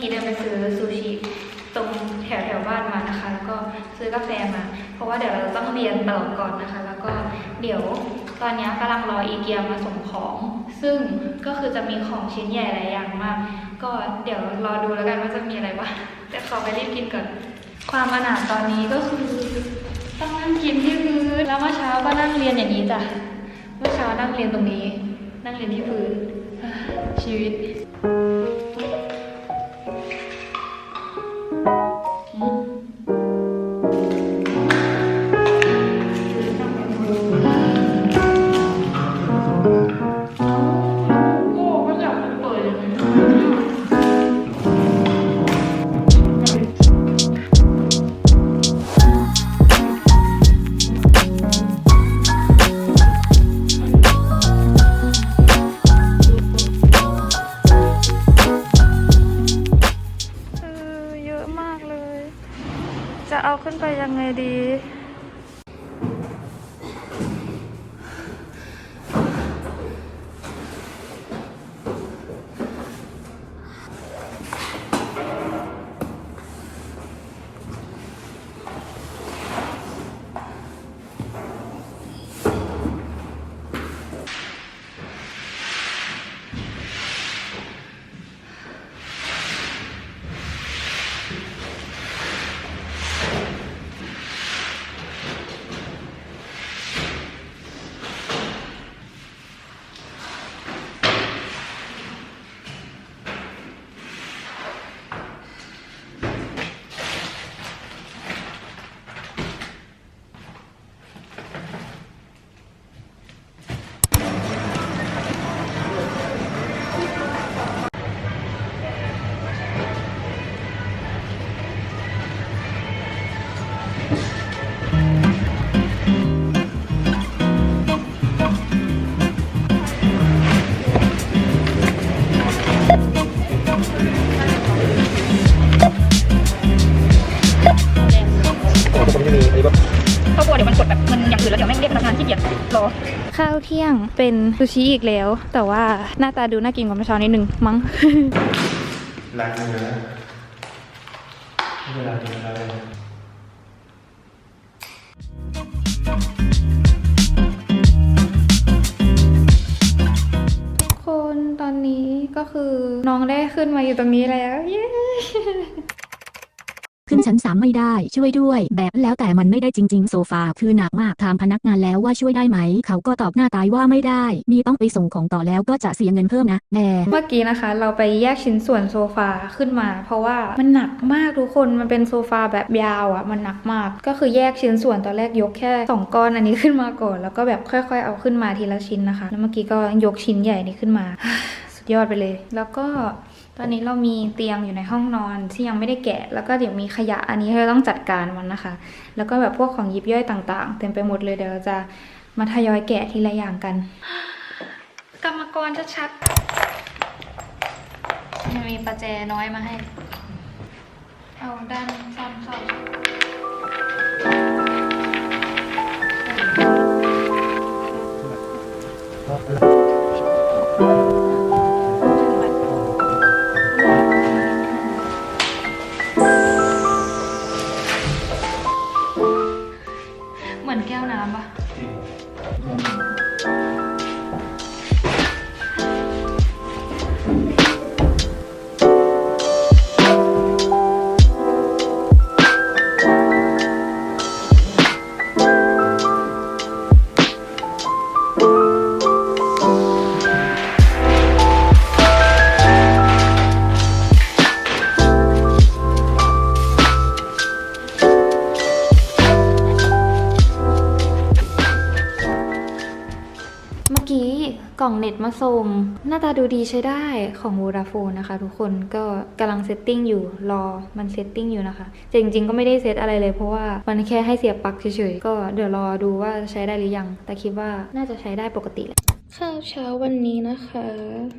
ก่อนเมื่อกี้เดินไปซื้อซูชิตรงแถวแถวบ้านมานะคะ แล้วก็ซื้อกาแฟมา เพราะว่าเดี๋ยวเราต้องเรียนต่อก่อนนะคะ แล้วก็เดี๋ยวตอนนี้กำลังรออีเกียมาส่งของ ซึ่งก็คือจะมีของชิ้นใหญ่หลายอย่างมาก ก็เดี๋ยวรอดูแล้วกันว่าจะมีอะไรบ้างแต่ขอไปรีบกินก่อน ความอนาถตอนนี้ก็คือต้องนั่งกินที่พื้นแล้วเมื่อเช้าก็นั่งเรียนอย่างนี้จ้ะเมื่อเช้านั่งเรียนตรงนี้ นั่งเรียนที่พื้นชีวิต ขี้เกียจรอข้าวเที่ยงเป็นซูชิอีกแล้ว แต่ว่าหน้าตาดูน่ากินกว่าเมื่อเช้านิดนึงมั้งร้านเนื้อเวลากินอะไรทุกคนตอนนี้ก็คือน้องได้ขึ้นมาอยู่ตรงนี้แล้ว เย้ ขึ้นชั้นสามไม่ได้ช่วยด้วย แบบแล้วแต่มันไม่ได้จริง ๆ โซฟาคือหนักมากถามพนักงานแล้วว่าช่วยได้ไหม เขาก็ตอบหน้าตายว่าไม่ได้นี่ต้องไปส่งของต่อแล้วก็จะเสียเงินเพิ่มนะแน่เมื่อกี้นะคะ เราไปแยกชิ้นส่วนโซฟาขึ้นมา เพราะว่ามันหนักมากทุกคนมันเป็นโซฟาแบบยาวอะ่ะมันหนักมาก ก็คือแยกชิ้นส่วนตอนแรกยกแค่สองก้อนอันนี้ขึ้นมาก่อนแล้วก็แบบค่อย ๆ เอาขึ้นมาทีละชิ้นนะคะ แล้วเมื่อกี้ก็ยกชิ้นใหญ่นี้ขึ้นมา สุดยอดไปเลย แล้วก็ ตอนนี้เรามีเตียงอยู่ในห้องนอนที่ยังไม่ได้แกะ แล้วก็เดี๋ยวมีขยะอันนี้เราต้องจัดการมันนะคะ แล้วก็แบบพวกของยิบย่อยต่าง ๆ เต็มไปหมดเลยเดี๋ยวเราจะมาทยอยแกะทีละอย่างกัน กรรมกรชัดๆมันมีประแจน้อยมาให้ เอาด้านซ่อน น็ตมาส่งหน้าตาดูดีใช้ได้ของ Vodafone นะคะ ทุกคนก็กำลังเซตติ้งอยู่รอมันเซตติ้งอยู่นะคะแต่จริง ๆ ก็ไม่ได้เซตอะไรเลยเพราะว่ามันแค่ให้เสียบปลั๊กเฉยๆ ก็เดี๋ยวรอดูว่าใช้ได้หรือยัง แต่คิดว่าน่าจะใช้ได้ปกติแหละข้าวเช้าวันนี้นะคะ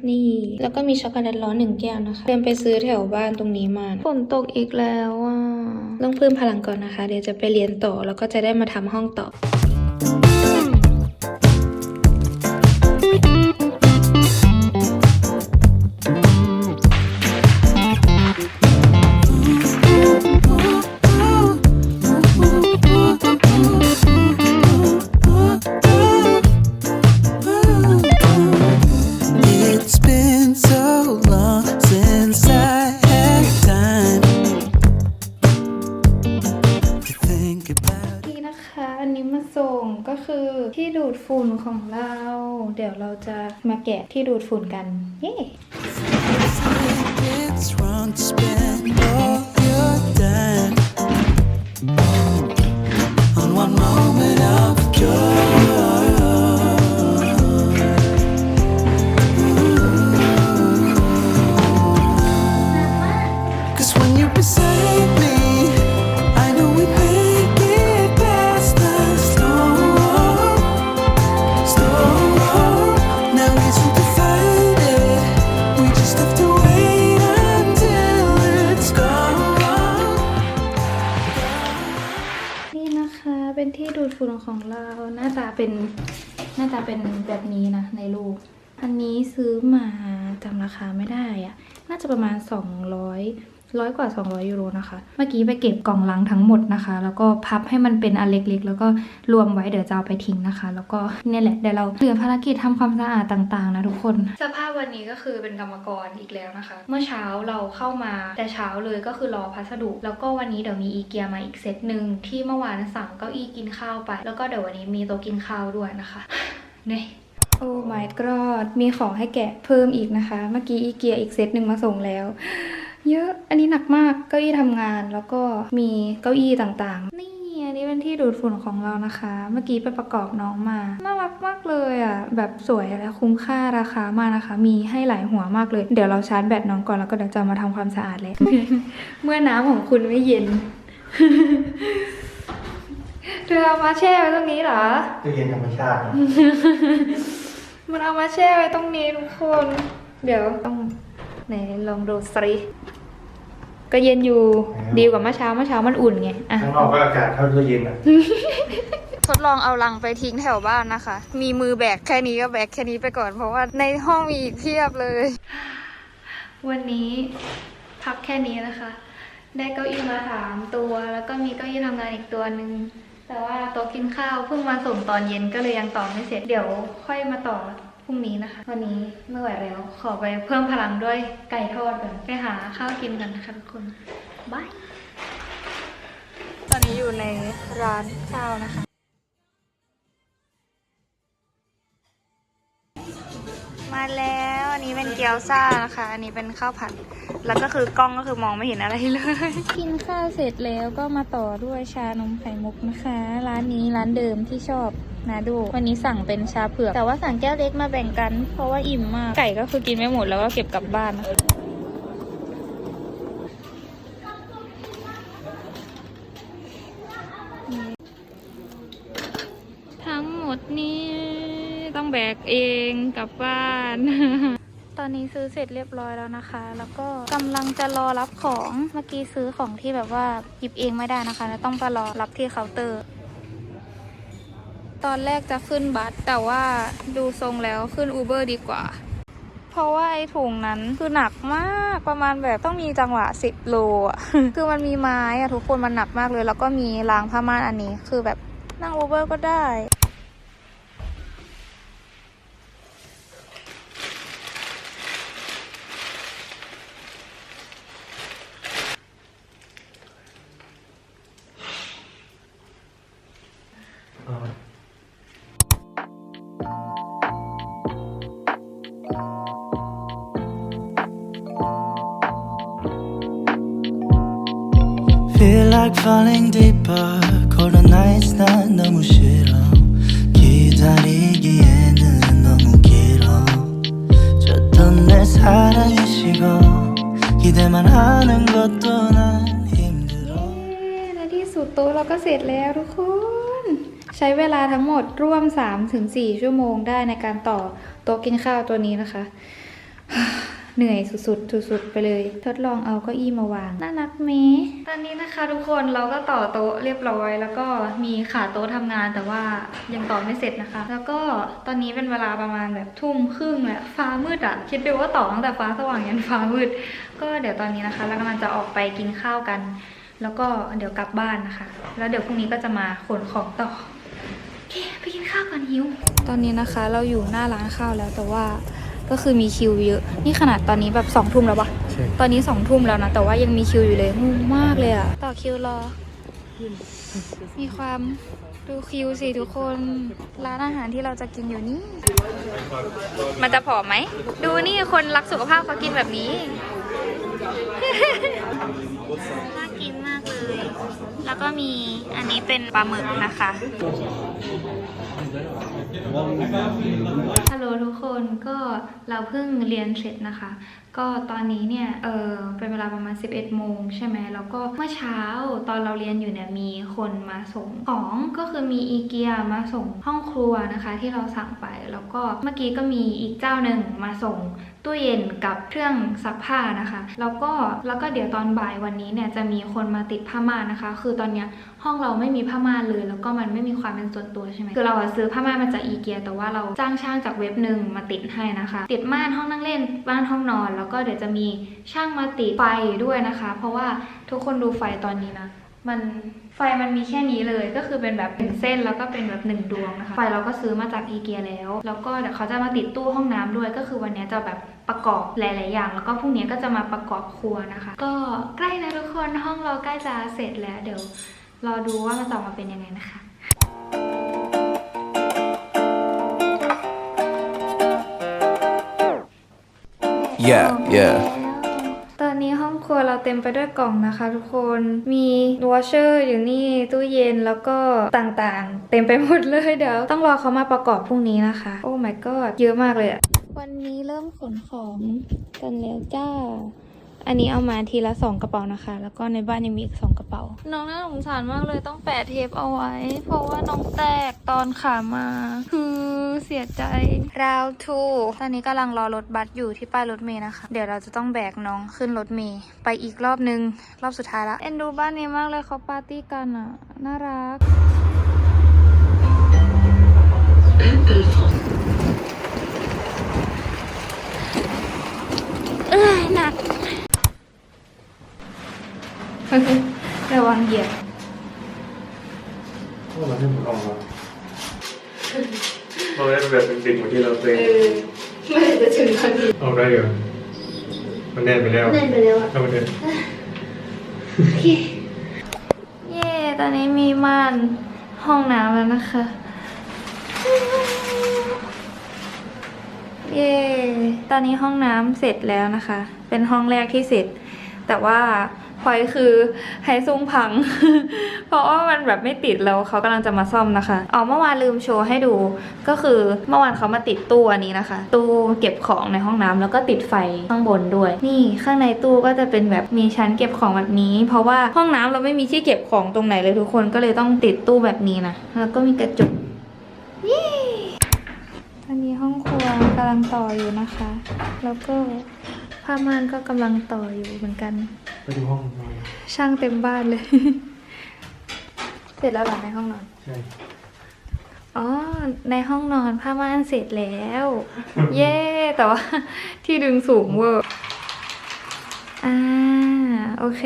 นี่ แล้วก็มีช็อกโกแลตร้อนหนึ่งแก้วนะคะเดินไปซื้อแถวบ้านตรงนี้มาฝนตกอีกแล้วอะต้องเพิ่มพลังก่อนนะคะ เดี๋ยวจะไปเรียนต่อแล้วก็จะได้มาทำห้องต่อ ฝุ่นของเรา เดี๋ยวเราจะมาแกะที่ดูดฝุ่นกัน เย้ เป็นน่าจะเป็นแบบนี้นะในรูป อันนี้ซื้อมาจำราคาไม่ได้อะน่าจะประมาณ 200 ร้อยกว่า 200 ยูโรนะคะ เมื่อกี้ไปเก็บกล่องลังทั้งหมดนะคะ แล้วก็พับให้มันเป็นอันเล็กๆ แล้วก็รวมไว้เดี๋ยวจะเอาไปทิ้งนะคะ แล้วก็เนี่ยแหละเดี๋ยวเราเหลือภารกิจทำความสะอาดต่างๆนะทุกคน สภาพวันนี้ก็คือเป็นกรรมกรอีกแล้วนะคะ เมื่อเช้าเราเข้ามาแต่เช้าเลยก็คือรอพัสดุ แล้วก็วันนี้เดี๋ยวมีอีเกียมาอีกเซตหนึ่งที่เมื่อวานสั่งเก้าอี้กินข้าวไป แล้วก็เดี๋ยววันนี้มีโต๊ะกินข้าวด้วยนะคะเนี่ยโอ้ my god มีของให้แกะเพิ่มอีกนะคะ เมื่อกี้อีเกียอีกเซตหนึ่งมาส่งแล้ว เยอะ อันนี้หนักมาก เก้าอี้ทำงานแล้วก็มีเก้าอี้ต่างๆ นี่อันนี้เป็นที่ดูดฝุ่นของเรานะคะ เมื่อกี้ไปประกอบน้องมา น่ารักมากเลยอะ แบบสวยและคุ้มค่าราคามากนะคะ มีให้หลายหัวมากเลย เดี๋ยวเราชาร์จแบตน้องก่อนแล้วก็เดี๋ยวจะมาทำความสะอาดเลย เมื่อน้ำของคุณไม่เย็น เธอเอามาแช่ไว้ตรงนี้เหรอตู้เย็นธรรมชาตินะมันเอามาแช่ไว้ตรงนี้ทุกคน เดี๋ยวต้องไหนลองดูสิ ก็เย็นอยู่ดีกว่าเมื่อเช้าเมื่อเช้ามันอุ่นไงอะข้างนอกก็อากาศเข้าตู้เย็นอะทดลองเอาลังไปทิ้งแถวบ้านนะคะ มีมือแบกแค่นี้ก็แบกแค่นี้ไปก่อน เพราะว่าในห้องมีอีกเพียบเลย วันนี้พักแค่นี้นะคะ ได้เก้าอี้มาสามตัว แล้วก็มีเก้าอี้ทำงานอีกตัวหนึ่งแต่ว่าโต๊ะกินข้าวเพิ่งมาส่งตอนเย็นก็เลยยังต่อไม่เสร็จเดี๋ยวค่อยมาต่อพ รุ่งนี้นะคะ วันนี้ไม่ไหวแล้ว ขอไปเพิ่มพลังด้วยไก่ทอดก่อนไปหาข้าวกินกันนะคะทุกคนบายตอนนี้อยู่ในร้านข้าวนะคะ มาแล้วอันนี้เป็นเกี๊ยวซ่านะคะ อันนี้เป็นข้าวผัด แล้วก็คือกล้องก็คือมองไม่เห็นอะไรเลย กินข้าวเสร็จแล้วก็มาต่อด้วยชานมไข่มุกนะคะ ร้านนี้ร้านเดิมที่ชอบนะดู วันนี้สั่งเป็นชาเผือก แต่ว่าสั่งแก้วเล็กมาแบ่งกัน เพราะว่าอิ่มมาก ไก่ก็คือกินไม่หมดแล้วก็เก็บกลับบ้านนะคะทั้งหมดนี้ต้องแบกเอง กลับบ้าน ตอนนี้ซื้อเสร็จเรียบร้อยแล้วนะคะ แล้วก็กำลังจะรอรับของเมื่อกี้ซื้อของที่แบบว่าหยิบเองไม่ได้นะคะแล้วต้องไปรอรับที่เคาน์เตอร์ตอนแรกจะขึ้นบัสแต่ว่าดูทรงแล้วขึ้นอูเบอร์ดีกว่า เพราะว่าไอ้ถุงนั้นคือหนักมากประมาณแบบต้องมีจังหวะ 10 โลอะ คือมันมีไม้อะทุกคนมันหนักมากเลย แล้วก็มีรางผ้าม่านอันนี้ คือแบบนั่งอูเบอร์ก็ได้ Feel like falling deeper. Cold nights 난 너무 싫어. 기다리기에는 너무 길어. 줬던 내 사랑이 식어. 기대만 하는 것도 난 힘들어. ในที่สุดโต๊ะเราก็เสร็จแล้วทุกคน ใช้เวลาทั้งหมดร่วม 3-4 ชั่วโมงได้ในการต่อโต๊ะกินข้าวตัวนี้นะคะ เหนื่อยสุดๆ สุดๆ ไปเลย ทดลองเอาเก้าอี้มาวาง น่ารักไหมตอนนี้นะคะทุกคนเราก็ต่อโต๊ะเรียบร้อย แล้วก็มีขาโต๊ะทำงานแต่ว่ายังต่อไม่เสร็จนะคะ แล้วก็ตอนนี้เป็นเวลาประมาณแบบทุ่มครึ่งแหละฟ้ามืดอะ่ะคิดดูว่าต่อตั้งแต่ฟ้าสว่างยันฟ้ามืด ก็เดี๋ยวตอนนี้นะคะเรากำลังจะออกไปกินข้าวกัน แล้วก็เดี๋ยวกลับบ้านนะคะ แล้วเดี๋ยวพรุ่งนี้ก็จะมาขนของต่อโอเคไปกินข้าวกันหิว ตอนนี้นะคะเราอยู่หน้าร้านข้าวแล้วแต่ว่า ก็คือมีคิวเยอะ นี่ขนาดตอนนี้แบบสองทุ่มแล้วปะใช่ตอนนี้สองทุ่มแล้วนะ แต่ว่ายังมีคิวอยู่เลยงงมากเลยอะต่อคิวรอ มีความดูคิวสิทุกคน ร้านอาหารที่เราจะกินอยู่นี่ มันจะผอมไหม ดูนี่คนรักสุขภาพเขากินแบบนี้ น่ากินมากเลย แล้วก็มีอันนี้เป็นปลาหมึกนะคะ ฮัลโหลทุกคนก็เราเพิ่งเรียนเสร็จนะคะ ก็ตอนนี้เนี่ยเออเป็นเวลาประมาณ 11 โมงใช่ไหมแล้วก็เมื่อเช้าตอนเราเรียนอยู่เนี่ยมีคนมาส่งของก็คือมีอีเกียมาส่งห้องครัวนะคะ ที่เราสั่งไปแล้วก็เมื่อกี้ก็มีอีกเจ้าหนึ่งมาส่ง ตู้เย็นกับเครื่องซักผ้านะคะ แล้วก็แล้วก็เดี๋ยวตอนบ่ายวันนี้เนี่ยจะมีคนมาติดผ้าม่านนะคะ คือตอนเนี้ยห้องเราไม่มีผ้าม่านเลย แล้วก็มันไม่มีความเป็นส่วนตัวใช่ไหมคือเราซื้อผ้าม่านมาจากอีเกียแต่ว่าเราจ้างช่างจากเว็บหนึ่งมาติดให้นะคะ ติดม่านห้องนั่งเล่นบ้านห้องนอน แล้วก็เดี๋ยวจะมีช่างมาติดไฟด้วยนะคะ เพราะว่าทุกคนดูไฟตอนนี้นะ มัน ไฟมันมีแค่นี้เลยก็คือเป็นแบบหนึ่งเส้นแล้วก็เป็นแบบหนึ่งดวงนะคะ ไฟเราก็ซื้อมาจากอีเกียแล้ว แล้วก็เดี๋ยวเขาจะมาติดตู้ห้องน้ำด้วย ก็คือวันนี้จะแบบประกอบหลาย ๆ อย่าง แล้วก็พรุ่งนี้ก็จะมาประกอบครัวนะคะ ก็ใกล้นะทุกคนห้องเราใกล้จะเสร็จแล้ว เดี๋ยวรอดูว่ามันจะออกมาเป็นยังไงนะคะ Yeah, yeah. ต็มไปด้วยกล่องนะคะทุกคน มีวอชเชอร์อยู่นี่ตู้เย็นแล้วก็ต่างๆ เต็มไปหมดเลยเดี๋ยวต้องรอเขามาประกอบพรุ่งนี้นะคะ โอ้ my god เยอะมากเลยอะวันนี้เริ่มขนของกันแล้วจ้า อันนี้เอามาทีละสองกระเป๋านะคะ แล้วก็ในบ้านยังมีอีกสองกระเป๋า น้องน่าสงสารมากเลยต้องแปะเทปเอาไว้ เพราะว่าน้องแตกตอนขามา คือเสียใจราวทูตอนนี้กำลังรอรถบัสอยู่ที่ป้ายรถเมย์นะคะ เดี๋ยวเราจะต้องแบกน้องขึ้นรถเมย์ไปอีกรอบนึง รอบสุดท้ายละเอ็นดูบ้านนี้มากเลยเขาปาร์ตี้กันอะ น่ารัก เอ้ยหนัก ระวังเหยียบพวกเราให้มันออกมาเราได้เป็นแบบเป็นติดเหมือนที่เราเคยไม่จะถึงตอนนี้ออกได้เหรอมันแน่นไปแล้วเล่นไปแล้วอะถ้ามันเดินเย่ตอนนี้มีม่านห้องน้ำแล้วนะคะ เย่ตอนนี้ห้องน้ำเสร็จแล้วนะคะ เป็นห้องแรกที่เสร็จ แต่ว่า พอยคือไฮซุงพัง เพราะว่ามันแบบไม่ติดแล้วเขากำลังจะมาซ่อมนะคะอ๋อเมื่อวานลืมโชว์ให้ดู ก็คือเมื่อวานเขามาติดตู้อันนี้นะคะ ตู้เก็บของในห้องน้ำแล้วก็ติดไฟข้างบนด้วย นี่ข้างในตู้ก็จะเป็นแบบมีชั้นเก็บของแบบนี้ เพราะว่าห้องน้ำเราไม่มีที่เก็บของตรงไหนเลยทุกคนก็เลยต้องติดตู้แบบนี้นะแล้วก็มีกระจกเย้ตอนนี้ห้องครัวกำลังต่ออยู่นะคะ แล้วก็ ผ้าม่านก็กำลังต่ออยู่เหมือนกัน ไปดูห้องนอนช่างเต็มบ้านเลย เสร็จแล้วเหรอในห้องนอน ใช่อ๋อ ในห้องนอนผ้าม่านเสร็จแล้ว เย้ แต่ว่าที่ดึงสูงเวอร์อ่า โอเค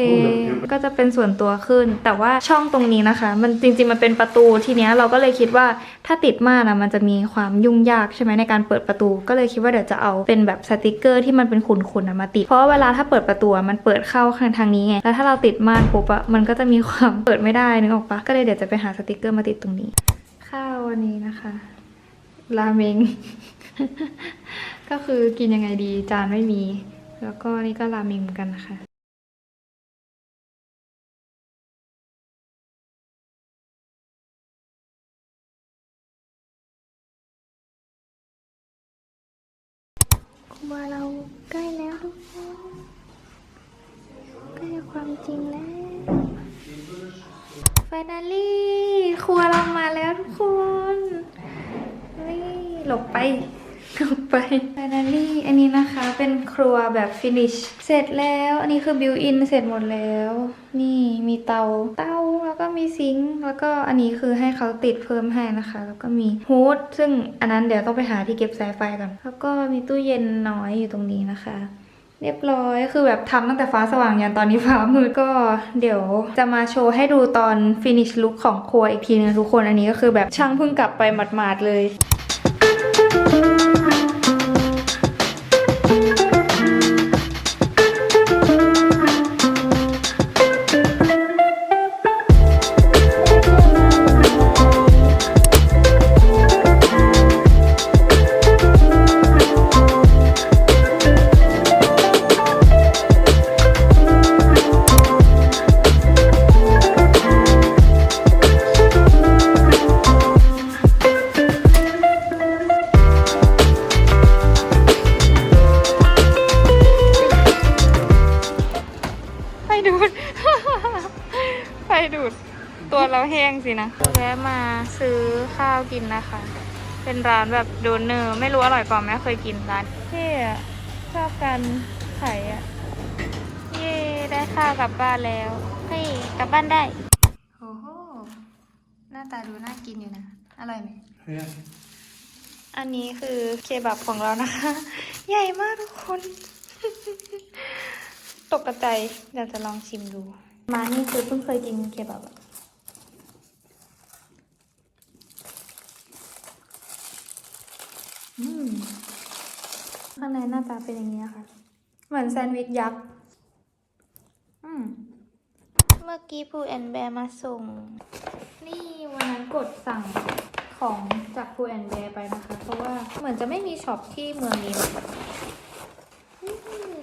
ก็จะเป็นส่วนตัวขึ้น แต่ว่าช่องตรงนี้นะคะ มันจริงๆมันเป็นประตูทีเนี้ยเราก็เลยคิดว่าถ้าติดม่านอะมันจะมีความยุ่งยากใช่ไหมในการเปิดประตู ก็เลยคิดว่าเดี๋ยวจะเอาเป็นแบบสติกเกอร์ที่มันเป็นขุนๆอะมาติด เพราะว่าเวลาถ้าเปิดประตูอะมันเปิดเข้าทางทางนี้ไง แล้วถ้าเราติดม่านปุ๊บอะมันก็จะมีความเปิดไม่ได้นึกออกปะก็เลยเดี๋ยวจะไปหาสติกเกอร์มาติดตรงนี้ ข้าววันนี้นะคะราเมง ก็คือกินยังไงดีจานไม่มี แล้วก็นี่ก็ราเมงเหมือนกันนะคะ ใกล้แล้วทุกคนใกล้ความจริงแล้วฟ i นาลี่ครัวเรามาแล้วทุกคนนี่หลบไปหลบไปฟ i นาลี่อันนี้นะคะเป็นครัวแบบฟินิชเสร็จแล้ว อันนี้คือบิวอินเสร็จหมดแล้ว นี่มีเตาเตา มีซิงค์แล้วก็อันนี้คือให้เขาติดเพิ่มให้นะคะ แล้วก็มีฮูดซึ่งอันนั้นเดี๋ยวต้องไปหาที่เก็บสายไฟก่อนแล้วก็มีตู้เย็นน้อยอยู่ตรงนี้นะคะ เรียบร้อยคือแบบทำตั้งแต่ฟ้าสว่างยันตอนนี้ฟ้ามืดก็เดี๋ยวจะมาโชว์ให้ดูตอนฟินิชลุคของครัวอีกทีนึงทุกคนอันนี้ก็คือแบบช่างเพิ่งกลับไปหมาดๆเลยดู งสินะแวะมาซื้อข้าวกินนะคะ เป็นร้านแบบโดนเนอร์ไม่รู้อร่อยเปล่าแม่เคยกินร้านเท่อะชอบกันไข่อะเย่ได้ข้าวกลับบ้านแล้วเฮ้ยกลับบ้านได้โอ้โหหน้าตาดูน่ากินอยู่นะอร่อยไหมเฮ้ยอันนี้คือเคบับของเรานะคะ ใหญ่มากทุกคน ตกกระใจเดี๋ยวจะลองชิมดู มานี่คือเพิ่งเคยกินเคบับอะอืมข้างในหน้าตา เป็นอย่างนี้นะคะ เหมือนแซนด์วิชยักษ์อืมเมื่อกี้พูแอนแบร์มาส่ง นี่วันนั้นกดสั่งของจากพูแอนแบร์ไปนะคะ เพราะว่าเหมือนจะไม่มีช็อปที่เมืองนี้นะคะนี่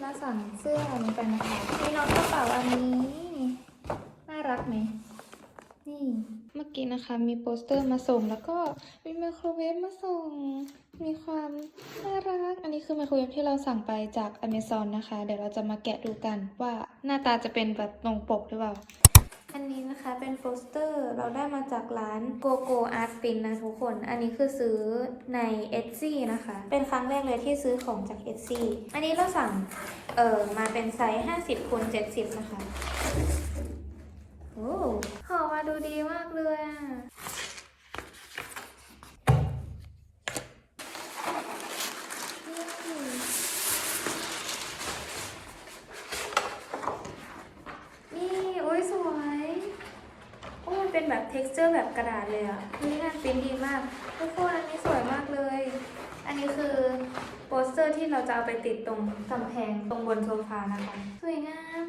เราสั่งเสื้ออันนี้ไปนะคะมีน้องกระเป๋าอันนี้น่ารักไหมนี่ เมื่อกี้นะคะมีโปสเตอร์มาส่งแล้วก็มีไมโครเวฟมาส่ง มีความน่ารัก อันนี้คือไมโครเวฟที่เราสั่งไปจาก Amazon นะคะ เดี๋ยวเราจะมาแกะดูกันว่าหน้าตาจะเป็นแบบตรงปกหรือเปล่า อันนี้นะคะเป็นโปสเตอร์เราได้มาจากร้าน GoGo Art Print นะทุกคน อันนี้คือซื้อใน Etsy นะคะ เป็นครั้งแรกเลยที่ซื้อของจาก Etsy อันนี้เราสั่งเอ่อมาเป็นไซส์ 50คูณ70 นะคะ โอ้ห่อมาดูดีมากเลยอะ นี่ โอ้ยสวย โอ้มัน เป็นแบบ t e x t อร์แบบกระดาษเลยอะนี่งานปริ้นดีมากทุกคนอันนี้สวยมากเลย อันนี้คือโปสเตอร์ที่เราจะเอาไปติดตรงกำแพงตรงบนโซฟานะคะ สวยงาม